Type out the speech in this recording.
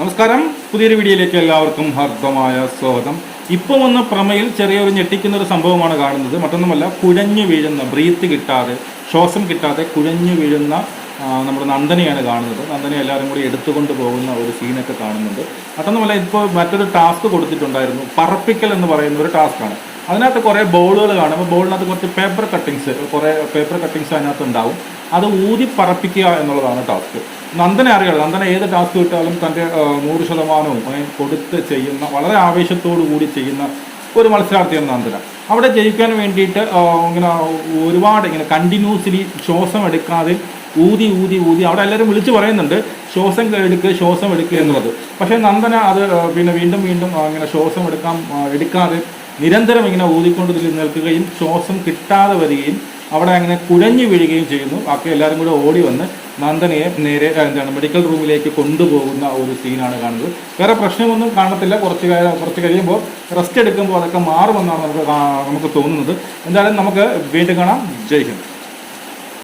നമസ്കാരം. പുതിയൊരു വീഡിയോയിലേക്ക് എല്ലാവർക്കും ഹർദ്ദമായ സ്വാഗതം. ഇപ്പോൾ വന്ന പ്രമയിൽ ചെറിയൊരു ഞെട്ടിക്കുന്ന ഒരു സംഭവമാണ് കാണുന്നത്. മറ്റൊന്നുമല്ല കുഴഞ്ഞു വീഴുന്ന ബ്രീത്ത് കിട്ടാതെ ശ്വാസം കിട്ടാതെ കുഴഞ്ഞു വീഴുന്ന നമ്മുടെ നന്ദനെയാണ് കാണുന്നത്. നന്ദനെ എല്ലാവരും കൂടി എടുത്തുകൊണ്ട് പോകുന്ന ഒരു സീനൊക്കെ കാണുന്നുണ്ട്. മറ്റൊന്നുമല്ല ഇപ്പോൾ മറ്റൊരു ടാസ്ക് കൊടുത്തിട്ടുണ്ടായിരുന്നു. പറപ്പിക്കൽ എന്ന് പറയുന്ന ഒരു ടാസ്ക്കാണ് അതിനകത്ത് കുറേ ബോളുകൾ കാണും. അപ്പോൾ ബോളിനകത്ത് കുറച്ച് പേപ്പർ കട്ടിങ്സ് കുറേ പേപ്പർ കട്ടിങ്സ് അതിനകത്ത് ഉണ്ടാവും. അത് ഊതി പറപ്പിക്കുക എന്നുള്ളതാണ് ടാസ്ക് നന്ദനെ അറിയാം നന്ദന ഏത് ടാസ്ക് കിട്ടാലും തന്റെ നൂറ് ശതമാനവും കൊടുത്ത് ചെയ്യുന്ന വളരെ ആവേശത്തോടു കൂടി ചെയ്യുന്ന ഒരു മത്സരാർത്ഥിയാണ് നന്ദന. അവിടെ ജയിക്കാൻ വേണ്ടിയിട്ട് ഇങ്ങനെ ഒരുപാട് ഇങ്ങനെ കണ്ടിന്യൂസ്ലി ശ്വാസം എടുക്കാതെ ഊതി ഊതി ഊതി അവിടെ എല്ലാവരും വിളിച്ചു പറയുന്നുണ്ട് ശ്വാസം എടുക്കുക ശ്വാസം എടുക്കുക എന്നുള്ളത്. പക്ഷേ നന്ദന അത് പിന്നെ വീണ്ടും വീണ്ടും അങ്ങനെ ശ്വാസം എടുക്കാൻ എടുക്കാതെ നിരന്തരം ഇങ്ങനെ ഊതിക്കൊണ്ട് നിൽക്കുകയും ശ്വാസം കിട്ടാതെ വരികയും അവിടെ അങ്ങനെ കുഴഞ്ഞു വീഴുകയും ചെയ്യുന്നു. ബാക്കി എല്ലാവരും കൂടെ ഓടി വന്ന് നന്ദനയെ നേരെ എന്താണ് മെഡിക്കൽ റൂമിലേക്ക് കൊണ്ടുപോകുന്ന ഒരു സീനാണ് കാണുന്നത്. വേറെ പ്രശ്നമൊന്നും കാണത്തില്ല. കുറച്ച് കുറച്ച് കഴിയുമ്പോൾ റെസ്റ്റ് എടുക്കുമ്പോൾ അതൊക്കെ മാറുമെന്നാണ് നമുക്ക് നമുക്ക് തോന്നുന്നത്. എന്തായാലും നമുക്ക് വീണ്ടും കാണാം. ജയ് ഹിന്ദ്.